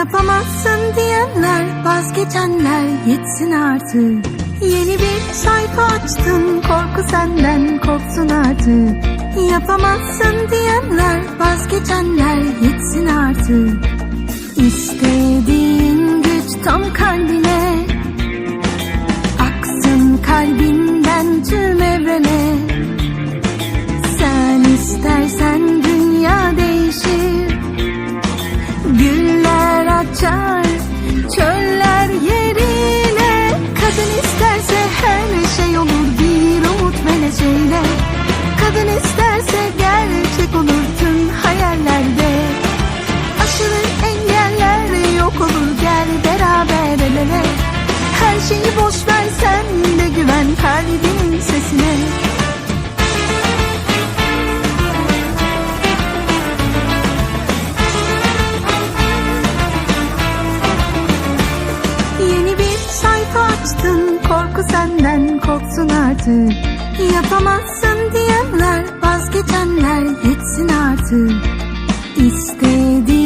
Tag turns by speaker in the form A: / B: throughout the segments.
A: Yapamazsın diyenler vazgeçenler yetsin artık. Yeni bir sayfa açtın korku senden korksun artık. Yapamazsın diyenler vazgeçenler yetsin artık. İstedi artık. Yapamazsın diyenler vazgeçenler gitsin artık. İstediğin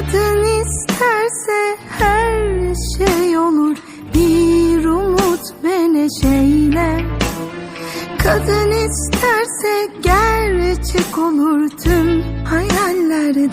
A: Kadın isterse her şey olur. Bir umut ve Kadın isterse gerçek olur tüm hayallerde.